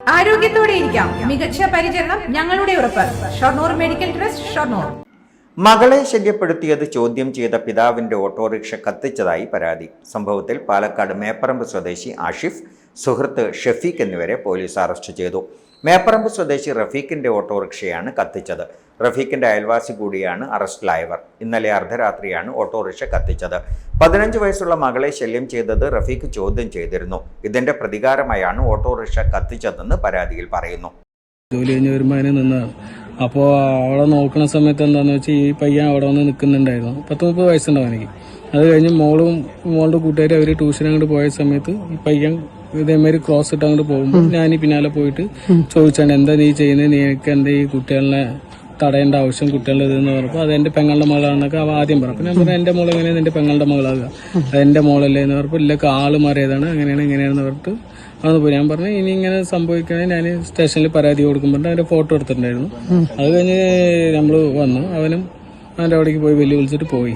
ആരോഗ്യത്തോടെ ഇരിക്കാം. മികച്ച പരിചരണം ഞങ്ങളുടെ ഉറപ്പ്. Shoranur medical trust Shoranur. മകളെ ശല്യപ്പെടുത്തിയത് ചോദ്യം ചെയ്ത പിതാവിന്റെ ഓട്ടോറിക്ഷ കത്തിച്ചതായി പരാതി. സംഭവത്തിൽ പാലക്കാട് മേപ്പറമ്പ് സ്വദേശി ആഷിഫ് സുഹൃത്ത് ഷഫീഖ് എന്നിവരെ പോലീസ് അറസ്റ്റ് ചെയ്തു. മേപ്പറമ്പ് സ്വദേശി റഫീഖിന്റെ ഓട്ടോറിക്ഷയാണ് കത്തിച്ചത്. റഫീഖിന്റെ അയൽവാസി കൂടിയാണ് അറസ്റ്റിലായവർ ഇന്നലെ അർദ്ധരാത്രിയാണ് ഓട്ടോറിക്ഷ കത്തിച്ചത്. പതിനഞ്ച് വയസ്സുള്ള മകളെ ശല്യം ചെയ്തത് റഫീഖ് ചോദ്യം ചെയ്തിരുന്നു. ഇതിന്റെ പ്രതികാരമായാണ് ഓട്ടോറിക്ഷ കത്തിച്ചതെന്ന് പരാതിയിൽ പറയുന്നു. ജോലി കഴിഞ്ഞ് വരുമ്പോൾ അതിന് നിന്നതാണ് അപ്പോൾ അവളെ നോക്കുന്ന സമയത്ത് എന്താണെന്ന് വെച്ചാൽ ഈ പയ്യൻ അവിടെ വന്ന് നിൽക്കുന്നുണ്ടായിരുന്നു പത്ത് മുപ്പത് വയസ്സുണ്ടാവും എനിക്ക്. അത് കഴിഞ്ഞ് മോളും മോളുടെ കൂട്ടുകാരും അവർ ട്യൂഷൻ അങ്ങോട്ട് പോയ സമയത്ത് ഈ പയ്യൻ ഇതേമാതിരി ക്രോസ് ഇട്ട് അങ്ങോട്ട് പോകുമ്പോൾ ഞാൻ പിന്നാലെ പോയിട്ട് ചോദിച്ചാണ് എന്താ നീ ചെയ്യുന്നത് നീക്ക് എന്താ ഈ കുട്ടികളെ തടയേണ്ട ആവശ്യം കുട്ടികളുടെ ഇതെന്ന് പറഞ്ഞപ്പോൾ അത് എന്റെ പെങ്ങളുടെ മകളാണെന്നൊക്കെ അവ ആദ്യം പറഞ്ഞു. അപ്പം ഞാൻ പറഞ്ഞു എന്റെ മോൾ എങ്ങനെയാണ് എന്റെ പെങ്ങളുടെ മകളാകുക? അത് എന്റെ മോളല്ലേ? എന്ന് പറഞ്ഞപ്പോൾ ഇല്ലൊക്കെ ആൾ മാറിയതാണ് അങ്ങനെയാണ് ഇങ്ങനെയാണെന്ന് പറഞ്ഞിട്ട് അന്ന് പോയി. ഞാൻ പറഞ്ഞു ഇനി ഇങ്ങനെ സംഭവിക്കണേ ഞാൻ സ്റ്റേഷനിൽ പരാതി കൊടുക്കുമ്പോൾ അവരെ ഫോട്ടോ എടുത്തിട്ടുണ്ടായിരുന്നു. അത് കഴിഞ്ഞ് നമ്മൾ വന്നു. അവനും അവന്റെ അവിടേക്ക് പോയി വെല്ലു വിളിച്ചിട്ട് പോയി.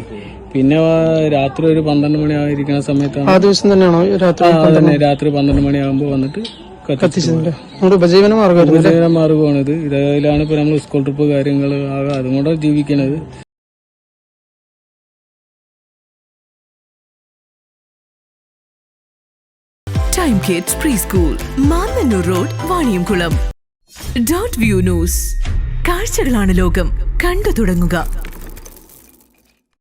പിന്നെ രാത്രി ഒരു പന്ത്രണ്ട് മണി ആയിരിക്കുന്ന സമയത്താണ് ആ ദിവസം തന്നെയാണോ? രാത്രി രാത്രി പന്ത്രണ്ട് മണിയാകുമ്പോൾ വന്നിട്ട് നമ്മുടെ ഉപജീവന മാർഗമായിരുന്നു ഉപജീവന മാർഗമാണിത്. ഇതിലാണ് ഇപ്പൊ നമ്മൾ സ്കൂൾ ട്രിപ്പ് കാര്യങ്ങൾ ആകെ അതുകൊണ്ടാണ് ജീവിക്കണത്. Time kids preschool Mannanur road Vaniyamkulam dot view news കാഴ്ചകളാണ് ലോകം. കണ്ടു തുടങ്ങുക.